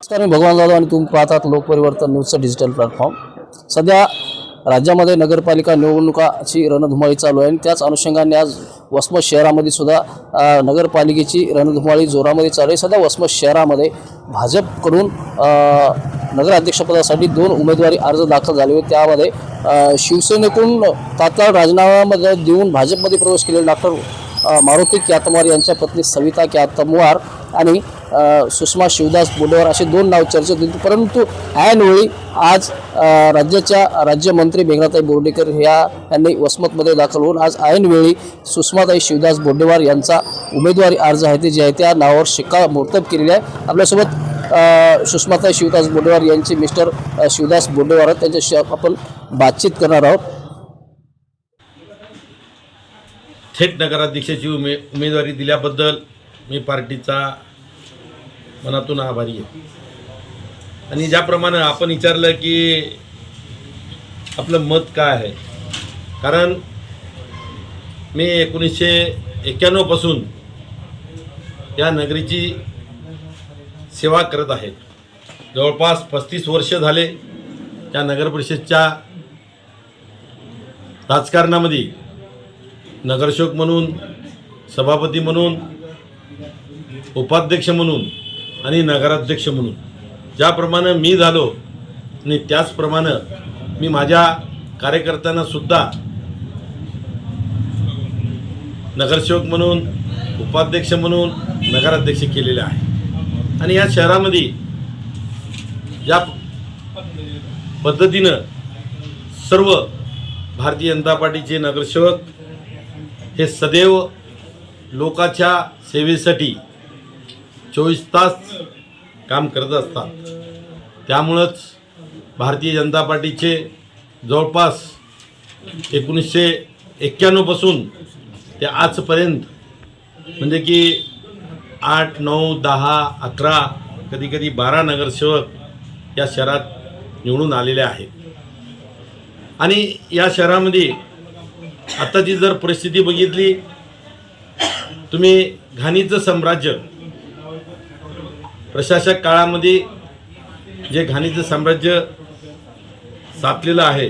नमस्कार मी भगवान जाधव आणि तुम्ही पाहतात लोकपरिवर्तन न्यूजचं डिजिटल प्लॅटफॉर्म सध्या राज्यामध्ये नगरपालिका निवडणुकाची रणधुमाळी चालू आहे आणि त्याच अनुषंगाने आज वसमत शहरामध्ये सुद्धा नगरपालिकेची रणधुमाळी जोरामध्ये चालू आहे. सध्या वसमत शहरामध्ये भाजपकडून नगराध्यक्षपदासाठी दोन उमेदवारी अर्ज दाखल झाले होते त्यामध्ये शिवसेनेकडून तात्काळ राजीनामामध्ये देऊन भाजपमध्ये प्रवेश केलेले डॉक्टर मारुती क्यातमवार यांच्या पत्नी सविता क्यातमवार आणि सुषमा शिवदास बोलेवर असे दोन नाव चर्चेत होते. परंतु ऐनवेळी आज राज्याच्या राज्यमंत्री मेघनाताई बोर्डेकर ह्या यांनी वसमतमध्ये दाखल होऊन आज ऐनवेळी सुषमाताई शिवदास बोर्डेवार यांचा उमेदवारी अर्ज आहे ते जे आहे त्या नावावर शिक्कामोर्तब केलेले आहे. आपल्यासोबत सुषमाताई शिवदास बोर्डेवार यांचे मिस्टर शिवदास बोर्डेवार आहेत. त्यांच्याशी आपण बातचीत करणार आहोत. थेट नगराध्यक्षाची उमे उमेदवारी दिल्याबद्दल मी पार्टीचा मनातून आभारी आहे. आणि ज्याप्रमाणे आपण विचारलं की आपलं मत काय आहे कारण मी एकोणीसशे एक्क्याण्णवपासून या नगरीची सेवा करत आहे. जवळपास पस्तीस वर्ष झाले या नगरपरिषदच्या राजकारणामध्ये नगरसेवक म्हणून सभापती म्हणून उपाध्यक्ष म्हणून आणि नगराध्यक्ष म्हणून. ज्याप्रमाणे मी झालो आणि त्याचप्रमाणे मी माझ्या कार्यकर्त्यांना सुद्धा नगरसेवक म्हणून उपाध्यक्ष म्हणून नगराध्यक्ष केलेले आहे. आणि या शहरामध्ये ज्या पद्धतीनं सर्व भारतीय जनता पार्टीचे नगरसेवक हे सदैव लोकाच्या सेवेसाठी चोवीस तास काम करत असतात. त्यामुळंच भारतीय जनता पार्टीचे जवळपास एकोणीसशे एक्क्याण्णवपासून ते आजपर्यंत म्हणजे की आठ नऊ दहा अकरा कधीकधी बारा नगरसेवक या शहरात निवडून आलेले आहेत. आणि या शहरामध्ये आत्ताची जर परिस्थिती बघितली तुम्ही घाणीचं साम्राज्य प्रशासक काळामध्ये जे घाणीचं साम्राज्य साचलेलं आहे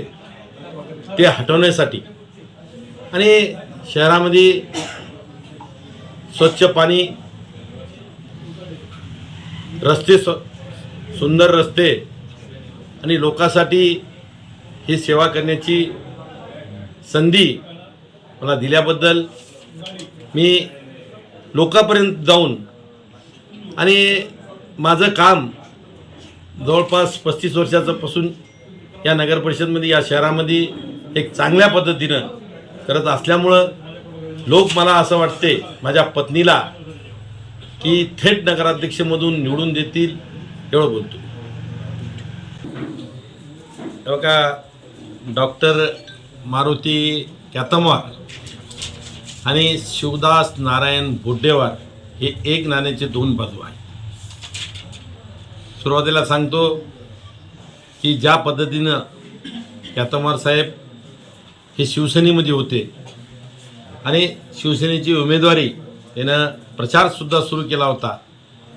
ते हटवण्यासाठी आणि शहरामध्ये स्वच्छ पाणी रस्ते स्व सुंदर रस्ते आणि लोकांसाठी ही सेवा करण्याची संधी मला दिल्याबद्दल मी लोकांपर्यंत जाऊन आणि माझं काम जवळपास पस्तीस वर्षाचंपासून या नगर परिषदमध्ये या शहरामध्ये एक चांगल्या पद्धतीनं करत असल्यामुळं लोक मला असं वाटते माझ्या पत्नीला की थेट नगराध्यक्षमधून निवडून देतील एवढं बोलतो. तेव्हा का डॉक्टर मारुती कॅतमवार आणि शिवदास नारायण बोड्डेवार हे एक नाण्याचे दोन बाजू आहेत. सुरुवातीला सांगतो की ज्या पद्धतीनं कॅतमवार साहेब हे शिवसेनेमध्ये होते आणि शिवसेनेची उमेदवारी त्यानं प्रचारसुद्धा सुरू केला होता.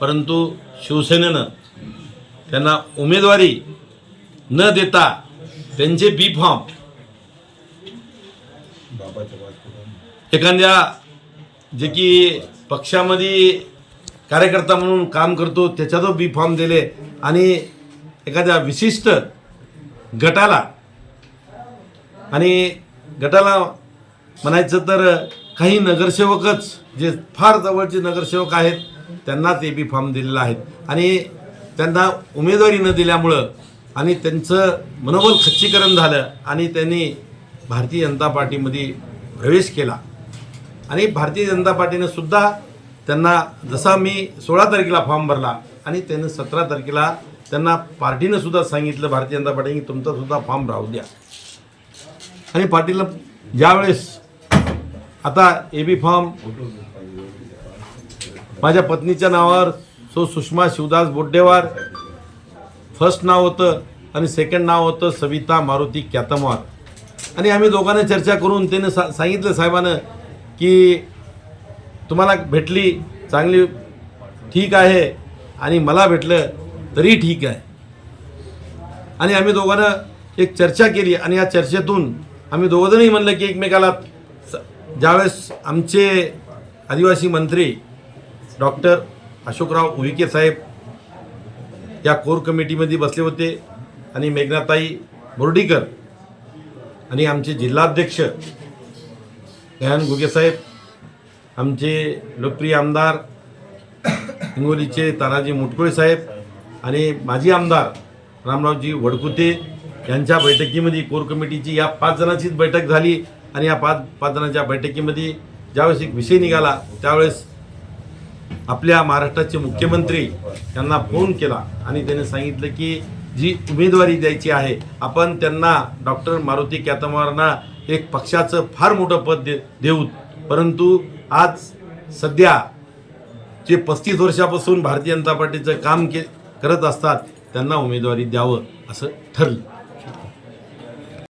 परंतु शिवसेनेनं त्यांना उमेदवारी न देता त्यांचे बी फॉर्म एखाद्या जे की पक्षामध्ये कार्यकर्ता म्हणून काम करतो त्याच्यातच बी फॉर्म दिले. आणि एखाद्या विशिष्ट गटाला आणि गटाला म्हणायचं तर काही नगरसेवकच जे फार जवळचे नगरसेवक आहेत त्यांना ते बी फॉर्म दिलेला आहेत आणि त्यांना उमेदवारी न दिल्यामुळं आणि त्यांचं मनोबल खच्चीकरण झालं आणि त्यांनी भारतीय जनता पार्टीमध्ये प्रवेश केला. आणि भारतीय जनता पार्टीनं सुद्धा त्यांना जसा मी सोळा तारखेला फॉर्म भरला आणि त्यानं सतरा तारखेला त्यांना पार्टीनं सुद्धा सांगितलं भारतीय जनता पार्टीने की तुमचा सुद्धा फॉर्म राहू द्या. आणि पार्टीला ज्यावेळेस आता ए बी फॉर्म माझ्या पत्नीच्या नावावर सो सुषमा शिवदास बोड्डेवार फर्स्ट नाव होतं आणि सेकंड नाव होतं सविता मारुती कॅतमवार आणि आम्ही दोघांना चर्चा करून त्यानं सा सांगितलं साहेबानं की तुम्हाला भेटली चांगली ठीक आहे आणि मला भेटलं तरी ठीक आहे. आणि आम्ही दोघांना एक चर्चा केली आणि या चर्चेतून आम्ही दोघंजणही म्हणलं की एकमेकाला ज्यावेळेस आमचे आदिवासी मंत्री डॉक्टर अशोकराव उईके साहेब या कोर कमिटीमध्ये बसले होते आणि मेघनाताई बोर्डीकर आणि आमचे जिल्हाध्यक्ष दयान गुगेसाहेब आमचे लोकप्रिय आमदार हिंगोलीचे तानाजी मुटकुळे साहेब आणि माजी आमदार रामरावजी वडकुते यांच्या बैठकीमध्ये कोर कमिटीची या पाच जणांचीच बैठक झाली आणि या पाच पाच जणांच्या बैठकीमध्ये ज्यावेळेस एक विषय निघाला त्यावेळेस आपल्या महाराष्ट्राचे मुख्यमंत्री यांना फोन केला आणि त्याने सांगितलं की जी उमेदवारी द्यायची आहे आपण त्यांना डॉक्टर मारुती कॅतमारांना एक पक्षाचं फार मोठं पद दे देऊ परंतु आज सध्या जे पस्तीस वर्षापासून भारतीय जनता पार्टीचं काम के करत असतात त्यांना उमेदवारी द्यावं असं ठरलं.